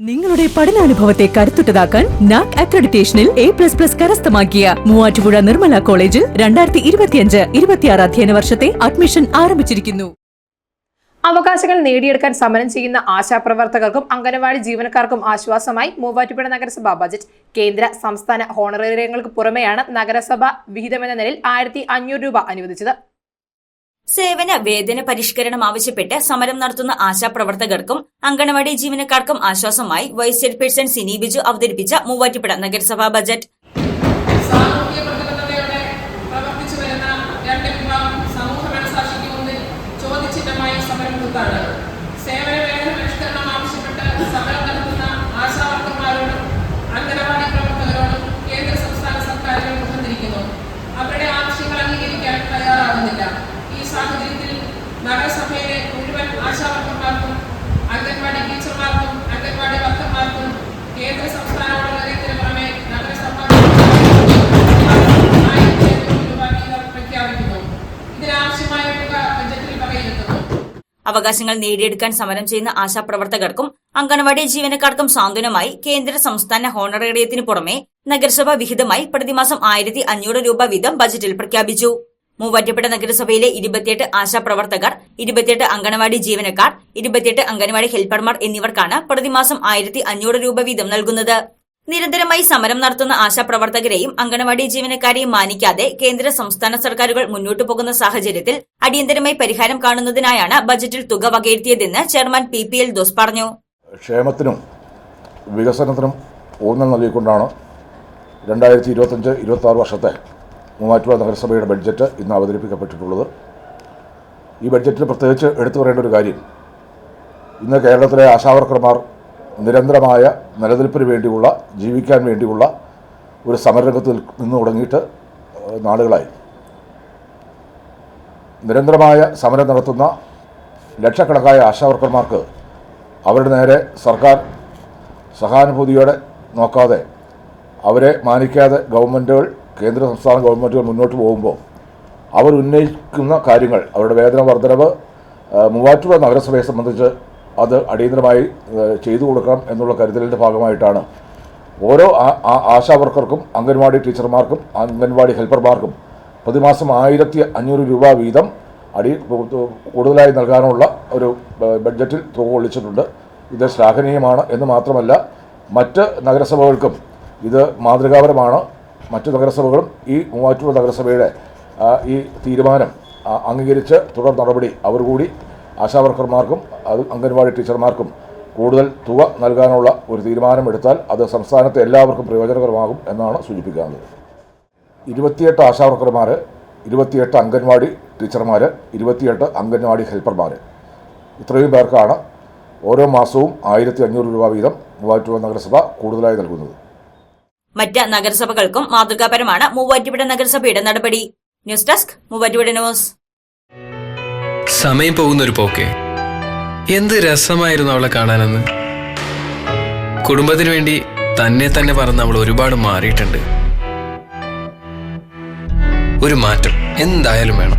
നിങ്ങളുടെ പഠനാനുഭവത്തെ കരുത്തുറ്റതാക്കാൻ നാക് അക്രഡിറ്റേഷനിൽ എ പ്ലസ് പ്ലസ് കരസ്ഥമാക്കിയ മൂവാറ്റുപുഴ നിർമ്മല കോളേജിൽ രണ്ടായിരത്തി ഇരുപത്തിയഞ്ച് ഇരുപത്തിയാറ് അധ്യയന വർഷത്തെ അഡ്മിഷൻ ആരംഭിച്ചിരിക്കുന്നു. അവകാശങ്ങൾ നേടിയെടുക്കാൻ സമരം ചെയ്യുന്ന ആശാപ്രവർത്തകർക്കും അംഗനവാടി ജീവനക്കാർക്കും ആശ്വാസമായി മൂവാറ്റുപുഴ നഗരസഭ ബജറ്റ്. കേന്ദ്ര സംസ്ഥാന ഹോണറേറിയങ്ങൾക്ക് പുറമെയാണ് നഗരസഭ വിഹിതമെന്ന നിലയിൽ ആയിരത്തി രൂപ അനുവദിച്ചത്. സേവന വേതന പരിഷ്കരണം ആവശ്യപ്പെട്ട് സമരം നടത്തുന്ന ആശാപ്രവർത്തകർക്കും അങ്കണവാടി ജീവനക്കാർക്കും ആശ്വാസമായി വൈസ് ചെയർപേഴ്സൺ സിനി ബിജു അവതരിപ്പിച്ച മൂവാറ്റുപുഴ നഗരസഭാ ബജറ്റ്. സമൂഹ മനസാക്ഷിക്ക് മുന്നിൽ ചോദ്യചിഹ്നമായി സമരം കുത്താണ് സേവന വേതന പരിഷ്കരണം ആവശ്യപ്പെട്ട് സമരം നടത്തുന്ന ആശാവർക്കന്മാരോടും അംഗനവാടി പ്രവർത്തകരോടും കേന്ദ്ര സംസ്ഥാന സർക്കാരുകൾ മുഖത്തിരിക്കുന്നു അവരുടെ ആവശ്യങ്ങൾ അംഗീകരിക്കാൻ തയ്യാറാവുന്നില്ല ഈ സാഹചര്യത്തിൽ നഗരസഭയിലെ മുഴുവൻ ആശാവർക്കന്മാർക്കും അംഗൻവാടി ടീച്ചർമാർക്കും അംഗൻവാടി വർക്കർമാർക്കും കേന്ദ്ര സംസ്ഥാന ഓണറേറിയത്തിന് പുറമെ നഗരസഭ ആയിരത്തി അഞ്ഞൂറ് രൂപ വീതം പ്രഖ്യാപിക്കുന്നു ഇതിനാവശ്യമായ തുക ബജറ്റിൽ വകയിരുത്തുന്നു അവകാശങ്ങൾ നേടിയെടുക്കാൻ സമരം ചെയ്യുന്ന ആശാപ്രവർത്തകർക്കും അംഗൻവാടി ജീവനക്കാർക്കും സാന്ത്വനമായി കേന്ദ്ര സംസ്ഥാന ഹോണറേറിയത്തിന് പുറമെ നഗരസഭ വിഹിതമായി പ്രതിമാസം ആയിരത്തി അഞ്ഞൂറ് രൂപ വീതം ബജറ്റിൽ പ്രഖ്യാപിച്ചു. മൂവാറ്റുപുഴ നഗരസഭയിലെ ഇരുപത്തിയെട്ട് ആശാപ്രവർത്തകർ ഇരുപത്തിയെട്ട് അങ്കണവാടി ജീവനക്കാർ ഇരുപത്തിയെട്ട് അങ്കണവാടി ഹെൽപ്പർമാർ എന്നിവർക്കാണ് പ്രതിമാസം ആയിരത്തി അഞ്ഞൂറ് രൂപ വീതം നൽകുന്നത്. നിരന്തരമായി സമരം നടത്തുന്ന ആശാപ്രവർത്തകരെയും അങ്കണവാടി ജീവനക്കാരെയും മാനിക്കാതെ കേന്ദ്ര സംസ്ഥാന സർക്കാരുകൾ മുന്നോട്ടു പോകുന്ന സാഹചര്യത്തിൽ അടിയന്തരമായി പരിഹാരം കാണുന്നതിനായാണ് ബജറ്റിൽ തുക വകയിരുത്തിയതെന്ന് ചെയർമാൻ പി പി എൽ ദോസ് പറഞ്ഞു. ക്ഷേമത്തിനും വികസനത്തിനും ഊന്നൽ നൽകിക്കൊണ്ടാണ് രണ്ടായിരത്തി ഇരുപത്തഞ്ച് ഇരുപത്തി ആറ് വർഷത്തെ മൂവാറ്റുപുഴ നഗരസഭയുടെ ബഡ്ജറ്റ് ഇന്ന് അവതരിപ്പിക്കപ്പെട്ടിട്ടുള്ളത്. ഈ ബഡ്ജറ്റിൽ പ്രത്യേകിച്ച് എടുത്തു പറയേണ്ട ഒരു കാര്യം ഇന്ന് കേരളത്തിലെ ആശാവർക്കർമാർ നിരന്തരമായ നിലനിൽപ്പിന് വേണ്ടിയുള്ള ജീവിക്കാൻ വേണ്ടിയുള്ള ഒരു സമരരംഗത്ത് നിന്ന് തുടങ്ങിയിട്ട് നാളുകളായി. നിരന്തരമായ സമരം നടത്തുന്ന ലക്ഷക്കണക്കായ ആശാവർക്കർമാർക്ക് അവരുടെ നേരെ സർക്കാർ സഹാനുഭൂതിയോടെ നോക്കാതെ അവരെ മാനിക്കാതെ ഗവൺമെന്റുകൾ കേന്ദ്ര സംസ്ഥാന ഗവൺമെന്റുകൾ മുന്നോട്ട് പോകുമ്പോൾ അവർ ഉന്നയിക്കുന്ന കാര്യങ്ങൾ അവരുടെ വേതന വർധനവ് മൂവാറ്റുപുഴ നഗരസഭയെ സംബന്ധിച്ച് അത് അടിയന്തരമായി ചെയ്തു കൊടുക്കണം എന്നുള്ള കരുതലിന്റെ ഭാഗമായിട്ടാണ്. ഓരോ ആശാ വർക്കർക്കും അംഗൻവാടി ടീച്ചർമാർക്കും അംഗൻവാടി ഹെൽപ്പർമാർക്കും പ്രതിമാസം ആയിരത്തി അഞ്ഞൂറ് രൂപ വീതം അടി കൂടുതലായി നൽകാനുള്ള ഒരു ബഡ്ജറ്റിൽ തുക ഒളിച്ചിട്ടുണ്ട് ഇത് ശ്ലാഘനീയമാണ് എന്ന് മാത്രമല്ല മറ്റ് നഗരസഭകൾക്കും ഇത് മാതൃകാപരമാണ്. മറ്റ് നഗരസഭകളും ഈ മൂവാറ്റുപുഴ നഗരസഭയുടെ ഈ തീരുമാനം അംഗീകരിച്ച് തുടർ നടപടി അവർ കൂടി ആശാവർക്കർമാർക്കും അത് അംഗൻവാടി ടീച്ചർമാർക്കും കൂടുതൽ തുക നൽകാനുള്ള ഒരു തീരുമാനമെടുത്താൽ അത് സംസ്ഥാനത്തെ എല്ലാവർക്കും പ്രയോജനകരമാകും എന്നാണ് സൂചിപ്പിക്കുന്നത്. ഇരുപത്തിയെട്ട് ആശാവർക്കർമാർ ഇരുപത്തിയെട്ട് അംഗൻവാടി ടീച്ചർമാർ ഇരുപത്തിയെട്ട് അംഗൻവാടി ഹെൽപ്പർമാർ ഇത്രയും പേർക്കാണ് ഓരോ മാസവും ആയിരത്തി അഞ്ഞൂറ് രൂപ വീതം മൂവാറ്റുപുഴ നഗരസഭ കൂടുതലായി നൽകുന്നത്. മറ്റ് നഗരസഭകൾക്കും മാതൃകാപരമാണ് മൂവാറ്റുപുഴ നഗരസഭയുടെ നടപടി. News desk Muvattupuzha news. സമയം പോകുന്നൊരു പോക്കെ. എന്ത് രസമായിരുന്നു അവളെ കാണാനെന്ന്. കുടുംബത്തിന് വേണ്ടി തന്നെ തന്നെ പറഞ്ഞ് അവൾ ഒരുപാട് മാറിയിട്ടുണ്ട്. ഒരു മാറ്റം എന്തായാലും വേണം.